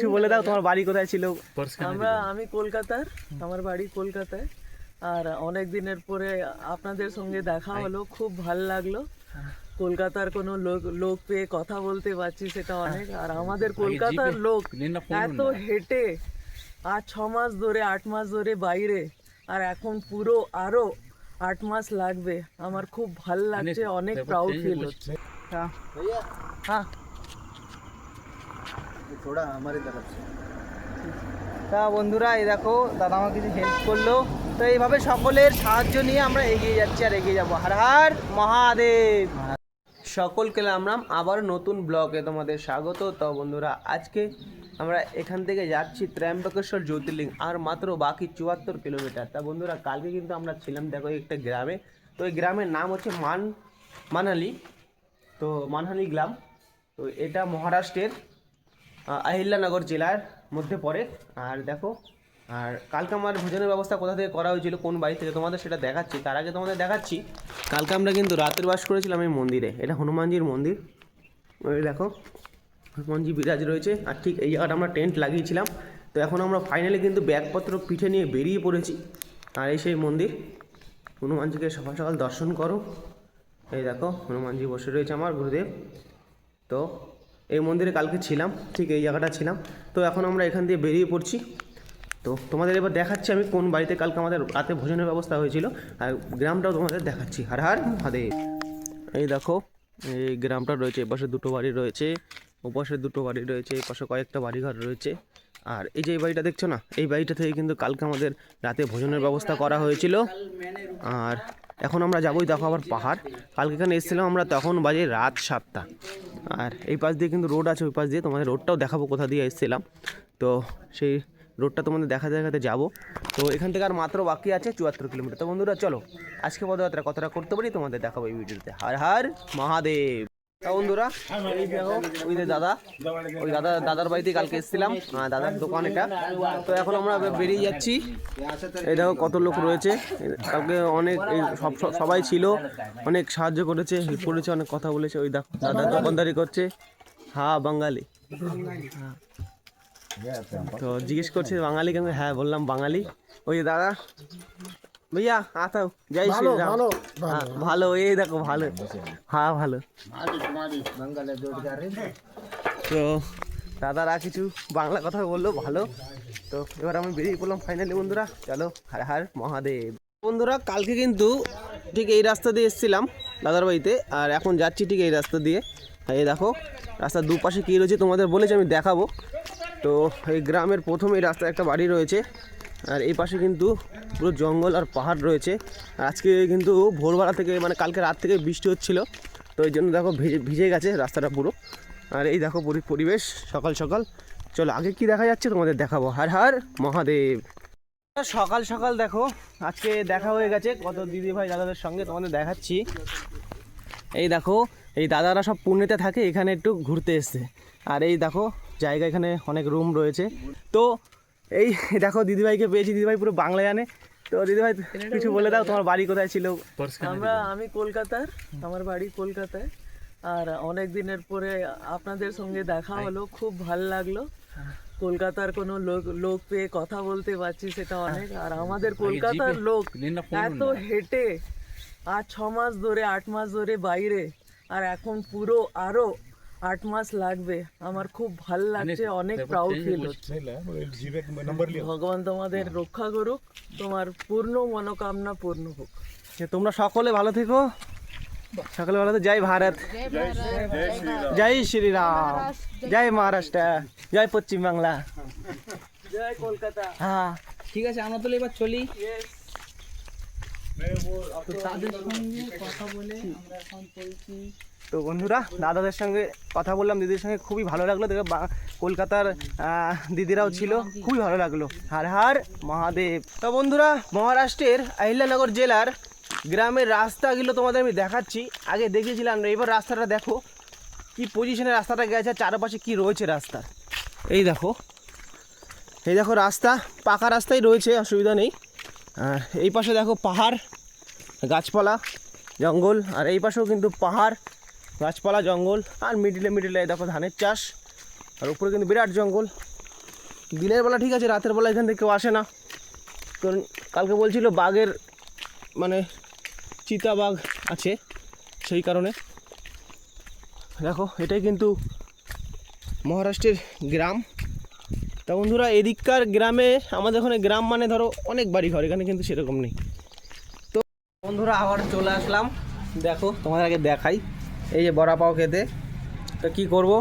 একটু বলে দাও তোমার বাড়ি কোথায় ছিল? আমরা আমি কলকাতার আমার বাড়ি কলকাতায়। আর অনেক দিনের পরে আপনাদের সঙ্গে দেখা হলো খুব ভালো লাগল। কলকাতার কোনো লোক লোক পেয়ে কথা বলতে পারছি সেটা অনেক। আর আমাদের কলকাতার লোক এত হেঁটে আর ছ মাস ধরে আট মাস ধরে বাইরে। আর এখন পুরো আরও আট মাস লাগবে। আমার খুব ভালো লাগছে অনেক প্রাউড ফিল হচ্ছে। হ্যাঁ। হ্যাঁ। তা বন্ধুরা, এই দেখো দাদা আমার কিছু হেল্প করল। তো এইভাবে সকলের সাহায্য নিয়ে আমরা এগিয়ে যাচ্ছি আর এগিয়ে যাব। হর হর মহাদেব। সকলকে রাম আবার নতুন ব্লগে তোমাদের স্বাগত। তো বন্ধুরা, আজকে আমরা এখান থেকে যাচ্ছি ত্র্যম্বকেশ্বর জ্যোতির্লিঙ্গ, আর মাত্র বাকি চুয়াত্তর কিলোমিটার তা বন্ধুরা, কালকে কিন্তু আমরা ছিলাম, দেখো একটা গ্রামে। তো এই গ্রামের নাম হচ্ছে মান, মানালি। তো মানহালি গ্রাম। তো এটা মহারাষ্ট্রের আহিল্লানগর জেলার মধ্যে পড়ে। আর দেখো, আর কালকে আমার ভোজনের ব্যবস্থা কোথা থেকে করা হয়েছিল, কোন বাড়ি থেকে তোমাদের সেটা দেখাচ্ছি। তার আগে তোমাদের দেখাচ্ছি, কালকে আমরা কিন্তু রাতের বাস করেছিলাম এই মন্দিরে। এটা হনুমানজির মন্দির। ওই দেখো, হনুমানজি বিরাজ রয়েছে। আর ঠিক এই জায়গাটা আমরা টেন্ট লাগিয়েছিলাম। তো এখন আমরা ফাইনালি কিন্তু ব্যাগপত্র, পিঠে নিয়ে বেরিয়ে পড়েছি। আর এই সেই মন্দির। হনুমানজিকে সকাল সকাল দর্শন করো। এই দেখো, হনুমানজি বসে রয়েছে আমার গুরুদেব। তো এই মন্দিরে কালকে ছিলাম, ঠিক এই জায়গাটা ছিলাম। তো এখন আমরা এখান দিয়ে বেরিয়ে পড়ছি। তো তোমাদের এবার দেখাচ্ছি আমি কোন বাড়িতে কালকে আমাদের রাতে ভোজনের ব্যবস্থা হয়েছিল, আর গ্রামটাও তোমাদের দেখাচ্ছি। হার হার মহাদেব। এই দেখো, এই গ্রামটা রয়েছে, এপাশে দুটো বাড়ি রয়েছে, ওপাশে দুটো বাড়ি রয়েছে এই পাশে কয়েকটা বাড়িঘর রয়েছে। আর এই যে এই বাড়িটা দেখছ না, এই বাড়িটা থেকে কিন্তু কালকে আমাদের রাতে ভোজনের ব্যবস্থা করা হয়েছিল। আর এখন আমরা যাবোই, দেখো আবার পাহাড়। কালকে এখানে এসেছিলাম আমরা, তখন বাজে রাত সাতটা। আর এই পাশ দিয়ে কিন্তু রোড আছে, ওই পাশ দিয়ে তোমাদের রোডটাও দেখাবো কোথা দিয়ে এসেছিলাম। তো সেই রোডটা তোমাদের দেখা দেখাতে যাব। তো এখান থেকে আর মাত্র বাকি আছে চুয়াত্তর কিলোমিটার। তো বন্ধুরা, চলো আজকে পদযাত্রা কতটা করতে পারি তোমাদের দেখাবো এই ভিডিওতে। হার হার, মহাদেব। বন্ধুরা ওই যে দাদা ওই দাদা দাদার বাড়িতে কালকে এসেছিলাম। আহ, দাদার দোকান এটা। তো এখন আমরা বেরিয়ে যাচ্ছি। এই দেখো কত লোক রয়েছে। কালকে অনেক সব সব- সবাই ছিল। অনেক সাহায্য করেছে হেল্প করেছে অনেক কথা বলেছে। ওই দাদা দোকানদারি করছে। হা বাঙালি। হ্যাঁ। তো জিজ্ঞেস করছে বাঙালি কেন হ্যাঁ বললাম বাঙালি। ওই দাদা भैया आता हूँ जय श्री राम हाँ, ভালো এই দেখো ভালো হ্যাঁ ভালো তো দাদারা কিছু বাংলা কথা বললো ভালো তো এবার আমি বেরিয়ে পড়লাম ফাইনালি বন্ধুরা চলো হার হার মহাদেব বন্ধুরা কালকে কিন্তু ঠিক এই রাস্তা দিয়ে এসেছিলাম দাদার বাড়িতে আর এখন যাচ্ছি ঠিক এই রাস্তা দিয়ে আর এই দেখো রাস্তার দুপাশে কী রয়েছে তোমাদের বলেছি আমি দেখাবো তো এই গ্রামের প্রথম এই রাস্তায় একটা বাড়ি রয়েছে আর এই পাশে কিন্তু পুরো জঙ্গল আর পাহাড় রয়েছে। আজকে কিন্তু ভোরবেলা থেকে মানে কালকে রাত থেকে বৃষ্টি হচ্ছিল। তো এই জন্য দেখো ভিজে গেছে রাস্তাটা পুরো। আর এই দেখো পরি- পরিবেশ সকাল সকাল। চলো আগে কি দেখা যাচ্ছে তোমাদের দেখাবো। হার হার মহাদেব। সকাল সকাল দেখো, আজকে দেখা হয়ে গেছে। কত দিদি ভাই দাদাদের সঙ্গে তোমাদের দেখাচ্ছি। এই দেখো, এই দাদারা সব পুণ্যতে থাকে, এখানে একটু ঘুরতে এসছে। আর এই দেখো, জায়গা এখানে অনেক রুম রয়েছে। তো এই দেখো দিদিভাইকে পেয়েছি দিদিভাই পুরো বাংলা জানে। তো দিদিভাই কিছু বলে দাও তোমার বাড়ি কোথায় ছিল? আমরা আমি কলকাতার আমার বাড়ি কলকাতায়। আর অনেক দিনের পরে আপনাদের সঙ্গে দেখা হলো খুব ভালো লাগল। কলকাতার কোনো লোক লোক পেয়ে কথা বলতে পারছি সেটা অনেক। আর আমাদের কলকাতার লোক এত হেঁটে আর ছ মাস ধরে আট মাস ধরে বাইরে। আর এখন পুরো আরও আট মাস লাগবে। আমার খুব ভালো লাগছে অনেক প্রাউড ফিল হচ্ছে। ভগবান তোমাদের রক্ষা করুক তোমার পূর্ণ মনোকামনা পূর্ণ হোক। যে তোমরা সকলে ভালো থেকো। সকলে ভালো থেকো। জয় ভারত। জয় শ্রীরাম। জয় মহারাষ্ট্র। জয় পশ্চিম বাংলা। জয় কলকাতা। হ্যাঁ। ঠিক আছে আমরা তাহলে এবার চলি। তাদের সঙ্গে কথা বলে আমরা এখন চলছি। তো বন্ধুরা, দাদাদের সঙ্গে কথা বললাম, দিদির সঙ্গে খুবই ভালো লাগল। দেখো কলকাতার দিদিরাও ছিল, খুবই ভালো লাগল। হার হার মহাদেব। তো বন্ধুরা, মহারাষ্ট্রের আহিল্লানগর জেলার গ্রামের রাস্তাগুলো তোমাদের আমি দেখাচ্ছি। আগে দেখিয়েছিলাম, এবার রাস্তাটা দেখো, কি পজিশনে রাস্তাটা গেছে, চারপাশে কি রয়েছে রাস্তার এই দেখো এই দেখো রাস্তা, পাকা রাস্তাই রয়েছে, অসুবিধা নেই। আর এই পাশে দেখো পাহাড়, গাছপালা, জঙ্গল, আর এই পাশেও কিন্তু পাহাড়। গাছপালা, জঙ্গল, আর মিডিলে মিডিলে দেখো ধানের চাষ। আর উপরে কিন্তু বিরাট জঙ্গল। দিনের বেলা ঠিক আছে, রাতের বেলা এখান থেকে কেউ আসে না। কারণ কালকে বলছিল বাঘের মানে চিতা বাঘ আছে সেই কারণে। দেখো, এটাই কিন্তু মহারাষ্ট্রের গ্রাম। তা বন্ধুরা, এদিককার গ্রামে, আমাদের ওখানে গ্রাম মানে ধরো অনেক বাড়ি ঘর এখানে কিন্তু সেরকম নেই। তো বন্ধুরা, আবার চলে আসলাম। দেখো, তোমাদের আগে দেখাই। এই যে বড়া পাও খেতে তো কী করব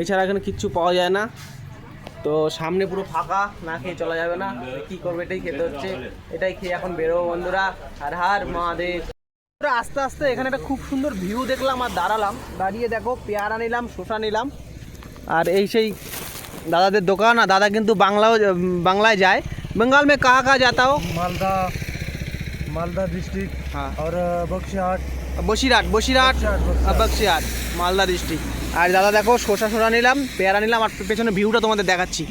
এছাড়া এখানে কিচ্ছু পাওয়া যায় না তো সামনে পুরো ফাঁকা না খেয়ে চলা যাবে না কি করবে এটাই খেতে হচ্ছে এটাই খেয়ে এখন বেরোবো বন্ধুরা আর হার মহাদেব বন্ধুরা, আস্তে আস্তে এখানে একটা খুব সুন্দর ভিউ দেখলাম আর দাঁড়ালাম দাঁড়িয়ে দেখো পেয়ারা নিলাম শসা নিলাম আর এই সেই দাদাদের দোকান আর দাদা কিন্তু বাংলাও বাংলায় যায় बंगाल में कहाँ कहाँ जाता हो मालदा मालदा डिस्ट्रिक्ट हाँ और बक्सियाट বসিরহাট বসিরহাট। বক্সিরহাট মালদা ডিস্ট্রিক্ট আর দাদা দেখো শসা শসা নিলাম পেয়ারা নিলাম আর পেছনে ভিউটা তোমাদের দেখাচ্ছি।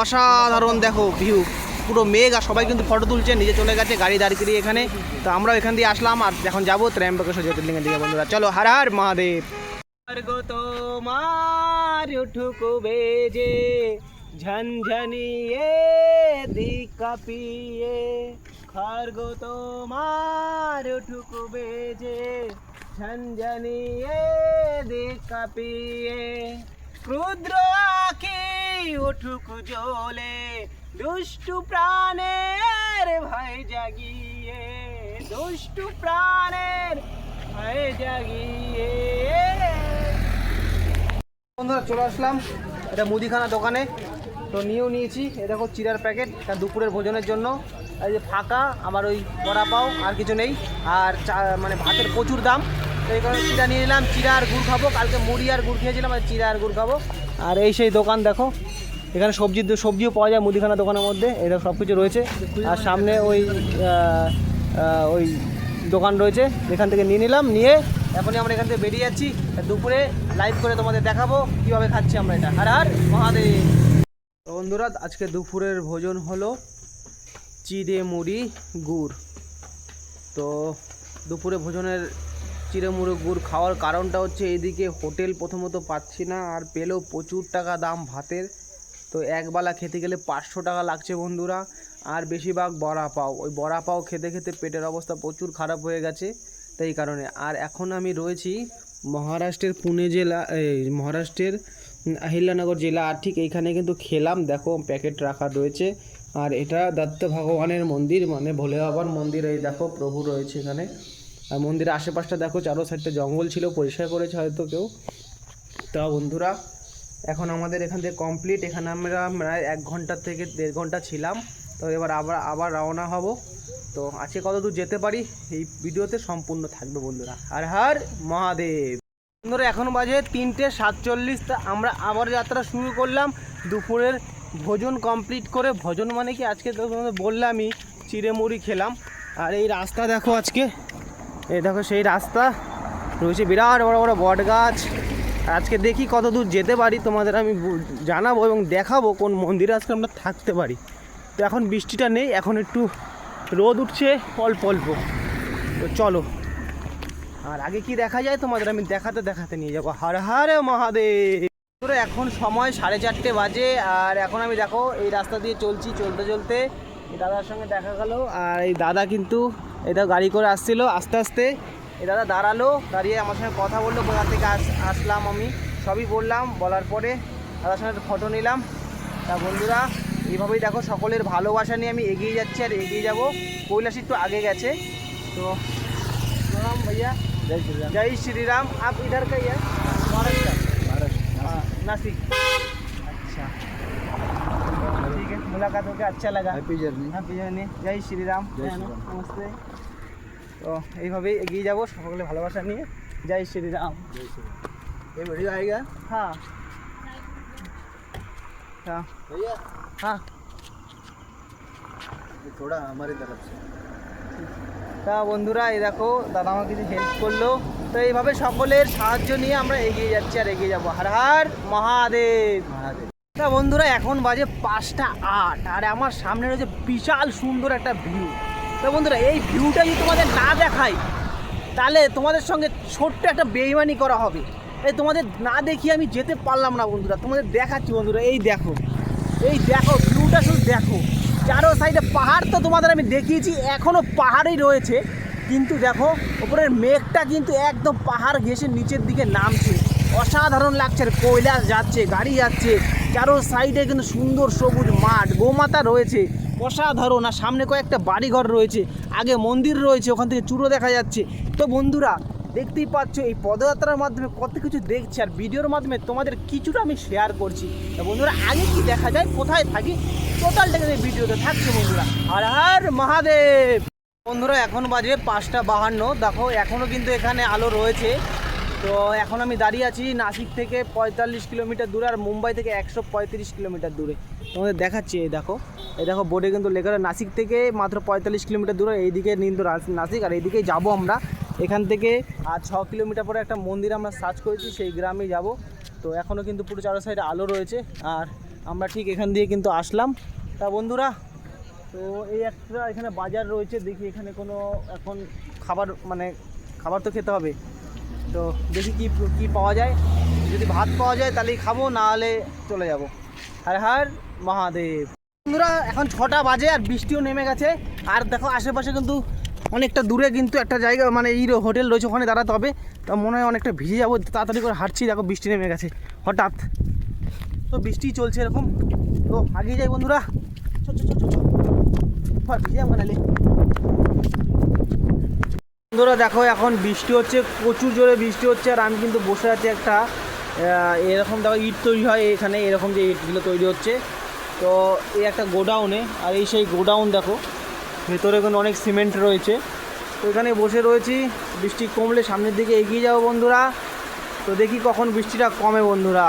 অসাধারণ দেখো ভিউ পুরো মেঘ আর সবাই কিন্তু ফটো তুলছে নিজে চলে গেছে গাড়ি দাঁড় করিয়ে এখানে। তো আমরাও এখান দিয়ে আসলাম আর এখন যাব ত্র্যম্বকেশ্বর জ্যোতির্লিঙ্গের দিকে বন্ধুরা। চলো হার হার মহাদেব। গো তোমার উঠুকু বেজে ঝনঝনিয়ে দিকা পিয়ে খর্গ তোমার উঠুকু বেজে, ঝনঝনিয়ে দিকা পিয়ে ক্রুদ্র আখি উঠুক জ্বলে, দুষ্টু প্রাণের ভয় জাগিয়ে, দুষ্টু প্রাণের ভয় জাগিয়ে। বন্ধুরা, চলে আসলাম এটা মুদিখানা দোকানে। তো নিয়েও নিয়েছি এ দেখো চিরার প্যাকেট, এটা দুপুরের ভোজনের জন্য। এই যে ফাঁকা, আমার ওই বড়া পাও, আর কিছু নেই। আর চা মানে ভাতের প্রচুর দাম। তো এই কারণে চিরা নিয়ে নিলাম চিরা আর গুড় খাব। কালকে মুড়ি আর গুড় খেয়েছিলাম, আর চিরা আর গুড় খাব। আর এই সেই দোকান দেখো। এখানে সবজি, সবজিও পাওয়া যায় মুদিখানা দোকানের মধ্যে। দেখো সব কিছু রয়েছে। আর সামনে ওই ওই দোকান রয়েছে। এখান থেকে নিয়ে নিলাম। নিয়ে এখনই আমরা এখান থেকে বেরিয়ে যাচ্ছি। দুপুরে লাইভ করে তোমাদের দেখাবো কীভাবে খাচ্ছি আমরা এটা। আর আর মহাদেব। বন্ধুরা, আজকে দুপুরের ভোজন হলো চিড়ে মুড়ি গুড়। তো দুপুরে ভোজনের চিড়ে মুড়ি গুড় খাওয়ার কারণটা হচ্ছে এদিকে হোটেল প্রথমত পাচ্ছি না, আর পেলেও প্রচুর টাকা দাম ভাতের। তো একবেলা খেতে গেলে পাঁচশো টাকা লাগছে বন্ধুরা, আর বেশিরভাগ বড়া পাও। ওই বড়া পাও খেতে খেতে পেটের অবস্থা প্রচুর খারাপ হয়ে গেছে তাই কারণে। আর এখন আমি রয়েছি মহারাষ্ট্রের পুনে জেলা, এই মহারাষ্ট্রের আহিল্লানগর জেলা, আর ঠিক এইখানে কিন্তু খেলাম। দেখো প্যাকেট রাখা রয়েছে। আর এটা দত্ত ভগবানের মন্দির মানে ভোলে বাবার মন্দির, এই দেখো প্রভু রয়েছে এখানে। আর মন্দিরের আশেপাশটা দেখো চারো সাইডটা জঙ্গল ছিল, পরিষ্কার করেছে হয়তো কেউ। তা বন্ধুরা, এখন আমাদের এখান থেকে কমপ্লিট এখানে আমরা প্রায় এক ঘণ্টা থেকে দেড় ঘণ্টা ছিলাম। তো এবার আবার আবার রওনা হব। তো আজকে কত দূর যেতে পারি, এই ভিডিওতে সম্পূর্ণ থাকবে বন্ধুরা। আর হার মহাদেব! বন্ধুরা এখন বাজে তিনটে সাতচল্লিশ আমরা আবার যাত্রা শুরু করলাম। দুপুরের ভোজন কমপ্লিট করে, ভোজন মানে কি? আজকে তো তোমাদের বললামই চিড়ে মুড়ি খেলাম। আর এই রাস্তা দেখো আজকে। এই দেখো সেই রাস্তা। রয়েছে বিরাট বড় বড় বট গাছ। আজকে দেখি কত দূর যেতে পারি, তোমাদের আমি জানাব এবং দেখাবো কোন মন্দিরে আজকে আমরা থাকতে পারি। তো এখন বৃষ্টিটা নেই, এখন একটু রোদ উঠছে, অল্প অল্প। তো চলো। আর আগে কি দেখা যায়? তোমাদের আমি দেখাতে দেখাতে নিয়ে যাব। হর হরে মহাদেব। পুরো এখন সময় সাড়ে চারটে বাজে, আর এখন আমি দেখো, এই রাস্তা দিয়ে চলছি চলতে চলতে। দাদার সঙ্গে দেখা গেল, আর এই দাদা কিন্তু এটা গাড়ি করে আসছিল আস্তে আস্তে। এই দাদা দাঁড়াল, দাঁড়িয়ে আমার সঙ্গে কথা বলল, কোথা থেকে আস, আসলাম আমি। সবই বললাম, বলার পরে দাদার সঙ্গে ফটো নিলাম। তা বন্ধুরা, এইভাবেই দেখো, সকলের ভালোবাসা নিয়ে আমি এগিয়ে যাচ্ছি, আর এগিয়ে যাব। কৈলাস একটু আগে গেছে। তো, প্রণাম ভাইয়া। जय श्री राम जय श्री राम आप इधर का ही है महाराष्ट्र हाँ, नासिक अच्छा ठीक है मुलाकात होकर अच्छा लगा हैप्पी जर्नी হ্যাপি জার্নি জয় শ্রীরাম জয় শ্রীরাম। নমস্তে তো এইভাবেই এগিয়ে যাবো সকলে ভালোবাসা নিয়ে জয় শ্রীরাম ये वीडियो आएगा হ্যাঁ হ্যাঁ भैया হ্যাঁ ये थोड़ा हमारी तरफ से তা বন্ধুরা, এই দেখো দাদা আমার কিছু হেল্প করল। তো এইভাবে সকলের সাহায্য নিয়ে আমরা এগিয়ে যাচ্ছি আর এগিয়ে যাব। হার হার মহাদেব। মহাদেব। তা বন্ধুরা, এখন বাজে পাঁচটা আট, আর আমার সামনে রয়েছে বিশাল সুন্দর একটা ভিউ তো বন্ধুরা, এই ভিউটা যদি তোমাদের না দেখাই, তাহলে তোমাদের সঙ্গে ছোট্ট একটা বেইমানি করা হবে। এই তোমাদের না দেখিয়ে আমি যেতে পারলাম না বন্ধুরা, তোমাদের দেখাচ্ছি বন্ধুরা, এই দেখো। এই দেখো ভিউটা শুধু দেখো। চারো সাইডে পাহাড় তো তোমাদের আমি দেখিয়েছি এখনও পাহাড়ই রয়েছে। কিন্তু দেখো, ওপরের মেঘটা কিন্তু একদম পাহাড় ঘেঁষে নিচের দিকে নামছে। অসাধারণ লাগছে কৈলাস যাচ্ছে, গাড়ি যাচ্ছে। চারো সাইডে কিন্তু সুন্দর সবুজ মাঠ, গোমাতা রয়েছে, অসাধারণ। আর সামনে কয়েকটা বাড়িঘর রয়েছে, আগে মন্দির রয়েছে, ওখান থেকে চূড়ো দেখা যাচ্ছে। তো বন্ধুরা, দেখতেই পাচ্ছ, এই পদযাত্রার মাধ্যমে কত কিছু দেখছি, আর ভিডিওর মাধ্যমে তোমাদের কিছুটা আমি শেয়ার করছি। তা বন্ধুরা, আগে কি দেখা যায়, কোথায় থাকি টোটালটাকে এই ভিডিওতে থাকছে বন্ধুরা। আর হর মহাদেব! বন্ধুরা, এখন বাজে পাঁচটা বাহান্ন। দেখো এখনও কিন্তু এখানে আলো রয়েছে। তো এখন আমি দাঁড়িয়ে আছি নাসিক থেকে পঁয়তাল্লিশ কিলোমিটার দূরে আর মুম্বাই থেকে একশো পঁয়ত্রিশ কিলোমিটার দূরে। তোমাদের দেখাচ্ছি, এই দেখো। এই দেখো বোর্ডে কিন্তু লেখা নাসিক থেকে মাত্র পঁয়তাল্লিশ কিলোমিটার দূরে, এইদিকে নিন্দু নাসিক, আর এইদিকেই যাব আমরা। এখান থেকে আর ছ কিলোমিটার পরে একটা মন্দির আমরা সার্চ করেছি, সেই গ্রামেই যাব। তো এখনও কিন্তু পুরো চারো সাইডে আলো রয়েছে, আর আমরা ঠিক এখান দিয়ে কিন্তু আসলাম। তা বন্ধুরা, তো এই একটা এখানে বাজার রয়েছে, দেখি এখানে কোনো এখন খাবার মানে খাবার তো খেতে হবে। তো দেখি কি কি পাওয়া যায়। যদি ভাত পাওয়া যায় তাহলেই খাব, না হলে চলে যাব। হর হর মহাদেব। বন্ধুরা, এখন ছটা বাজে আর বৃষ্টিও নেমে গেছে। আর দেখো, আশেপাশে কিন্তু অনেকটা দূরে কিন্তু একটা জায়গা মানে এই হোটেল রয়েছে ওখানে দাঁড়াতে হবে। তা মনে হয় অনেকটা ভিজে যাব, তাড়াতাড়ি করে হাঁটছি, দেখো বৃষ্টি নেমে গেছে, হঠাৎ। তো বৃষ্টি চলছে এরকম। তো আগিয়ে যাই বন্ধুরা। বন্ধুরা, দেখো, এখন বৃষ্টি হচ্ছে, প্রচুর জোরে বৃষ্টি হচ্ছে, আর আমি কিন্তু বসে আছি একটা এরকম দেখো ইট তৈরি হয়, এখানে এরকম যে ইটগুলো তৈরি হচ্ছে। তো এই একটা গোডাউনে আর এই সেই গোডাউন দেখো, ভেতরে কিন্তু অনেক সিমেন্ট রয়েছে। তো এখানে বসে রয়েছি, বৃষ্টি কমলে সামনের দিকে এগিয়ে যাব বন্ধুরা। তো দেখি কখন বৃষ্টিটা কমে বন্ধুরা।